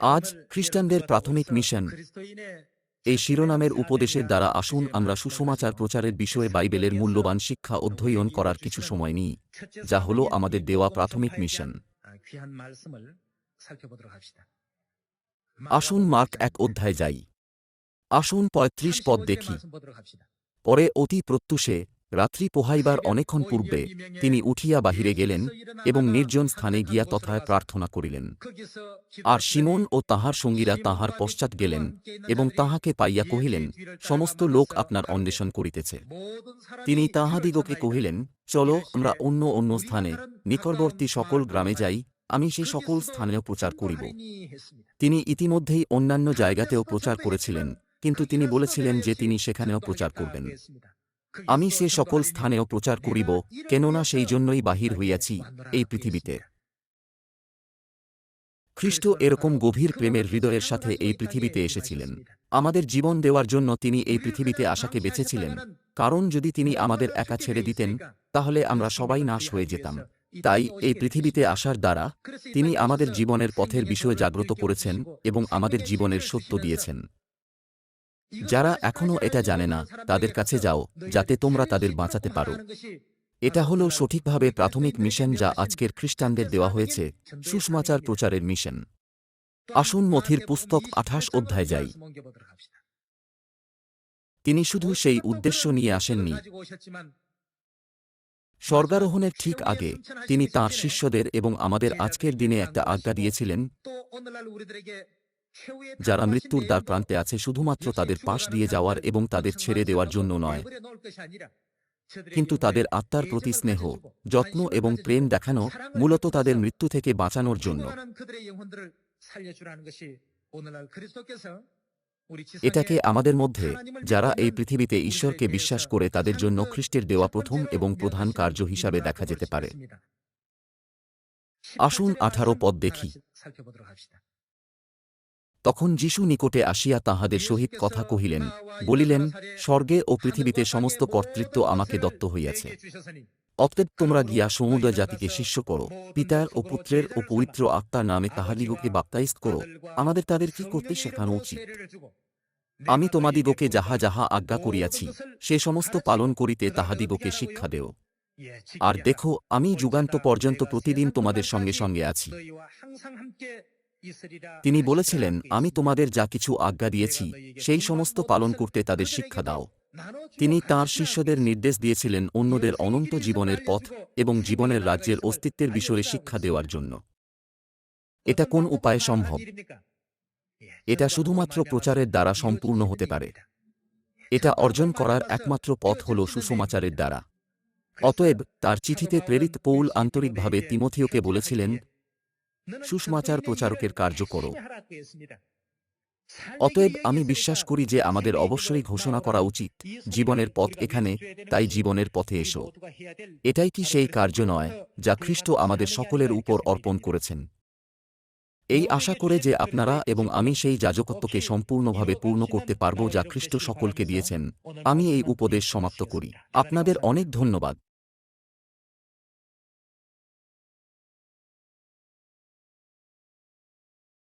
আজ খ্রিস্টানদের প্রাথমিক মিশন। এই শিরোনামের উপদেশের দ্বারা আসুন আমরা সুসমাচার প্রচারের বিষয়ে বাইবেলের মূল্যবান শিক্ষা অধ্যয়ন করার কিছু সময় নিই, যা হল আমাদের দেওয়া প্রাথমিক মিশন। আসুন মার্ক এক অধ্যায় যাই। আসুন পঁয়ত্রিশ পদ দেখি। পরে অতি প্রত্যুষে রাত্রি পোহাইবার অনেকক্ষণ পূর্বে তিনি উঠিয়া বাহিরে গেলেন এবং নির্জন স্থানে গিয়া তথায় প্রার্থনা করিলেন। আর সিমন ও তাহার সঙ্গীরা তাহার পশ্চাৎ গেলেন এবং তাহাকে পাইয়া কহিলেন, সমস্ত লোক আপনার অন্বেষণ করিতেছে। তিনি তাহাদিগকে কহিলেন, চলো, আমরা অন্য অন্য স্থানে, নিকটবর্তী সকল গ্রামে যাই, আমি সে সকল স্থানেও প্রচার করিব। তিনি ইতিমধ্যেই অন্যান্য জায়গাতেও প্রচার করেছিলেন, কিন্তু তিনি বলেছিলেন যে তিনি সেখানেও প্রচার করবেন। আমি সে সকল স্থানেও প্রচার করিব, কেননা সেই জন্যই বাহির হইয়াছি এই পৃথিবীতে। খ্রিস্ট এরকম গভীর প্রেমের হৃদয়ের সাথে এই পৃথিবীতে এসেছিলেন। আমাদের জীবন দেওয়ার জন্য তিনি এই পৃথিবীতে আশাকে বেঁচেছিলেন কারণ যদি তিনি আমাদের একা ছেড়ে দিতেন, তাহলে আমরা সবাই নাশ হয়ে যেতাম। তাই এই পৃথিবীতে আসার দ্বারা তিনি আমাদের জীবনের পথের বিষয়ে জাগ্রত করেছেন এবং আমাদের জীবনের সত্য দিয়েছেন। যারা এখনও এটা জানে না, তাদের কাছে যাও, যাতে তোমরা তাদের বাঁচাতে পারো। এটা হল সঠিকভাবে প্রাথমিক মিশন যা আজকের খ্রিস্টানদের দেওয়া হয়েছে, সুষমাচার প্রচারের মিশন। আসুন মথির পুস্তক আঠাশ অধ্যায় যাই। তিনি শুধু সেই উদ্দেশ্য নিয়ে আসেননি। স্বর্গারোহণের ঠিক আগে তিনি তাঁর শিষ্যদের এবং আমাদের আজকের দিনে একটা আজ্ঞা দিয়েছিলেন। যারা মৃত্যুর দ্বার প্রান্তে আছে শুধুমাত্র তাদের পাশ দিয়ে যাওয়ার এবং তাদের ছেড়ে দেওয়ার জন্য নয়। কিন্তু তাদের আত্মার প্রতি স্নেহ যত্ন এবং প্রেম দেখানো মূলত তাদের মৃত্যু থেকে বাঁচানোর জন্য। এটাকে আমাদের মধ্যে যারা এই পৃথিবীতে ঈশ্বরকে বিশ্বাস করে তাদের জন্য খ্রিস্টের দেওয়া প্রথম এবং প্রধান কার্য হিসাবে দেখা যেতে পারে। আসুন আঠারো পদ দেখি। তখন যিশু নিকটে আসিয়া তাহাদের সহিত কথা কহিলেন, বলিলেন, স্বর্গে ও পৃথিবীতে সমস্ত কর্তৃত্ব আমাকে দত্ত হইয়াছে। অতএব তোমরা গিয়া সমুদ্র জাতিকে শিষ্য করো, পিতার ও পুত্রের ও পবিত্র আত্মার নামে তাহাদিগকে বাপ্তাইজ করো। আমাদের তাদের কি করতে শেখানো উচিত? আমি তোমাদিগকে যাহা যাহা আজ্ঞা করিয়াছি, সে সমস্ত পালন করিতে তাহাদিগকে শিক্ষা দেও। আর দেখো, আমি যুগান্ত পর্যন্ত প্রতিদিন তোমাদের সঙ্গে সঙ্গে আছি। তিনি বলেছিলেন, আমি তোমাদের যা কিছু আজ্ঞা দিয়েছি, সেই সমস্ত পালন করতে তাদের শিক্ষা দাও। তিনি তাঁর শিষ্যদের নির্দেশ দিয়েছিলেন অন্যদের অনন্ত জীবনের পথ এবং জীবনের রাজ্যের অস্তিত্বের বিষয়ে শিক্ষা দেওয়ার জন্য। এটা কোন উপায়ে সম্ভব? এটা শুধুমাত্র প্রচারের দ্বারা সম্পূর্ণ হতে পারে। এটা অর্জন করার একমাত্র পথ হল সুসমাচারের দ্বারা। অতএব তার চিঠিতে প্রেরিত পৌল আন্তরিকভাবে তিমথিওকে বলেছিলেন সুষমাচার প্রচারকের কার্য করো। অতএব আমি বিশ্বাস করি যে আমাদের অবশ্যই ঘোষণা করা উচিত। জীবনের পথ এখানে তাই জীবনের পথে এসো। এটাই কি সেই কার্য নয় যা খ্রিস্ট আমাদের সকলের উপর অর্পণ করেছেন। এই আশা করে যে আপনারা এবং আমি সেই যাজকত্বকে সম্পূর্ণভাবে পূর্ণ করতে পারব যা খ্রিস্ট সকলকে দিয়েছেন। আমি এই উপদেশ সমাপ্ত করি। আপনাদের অনেক ধন্যবাদ।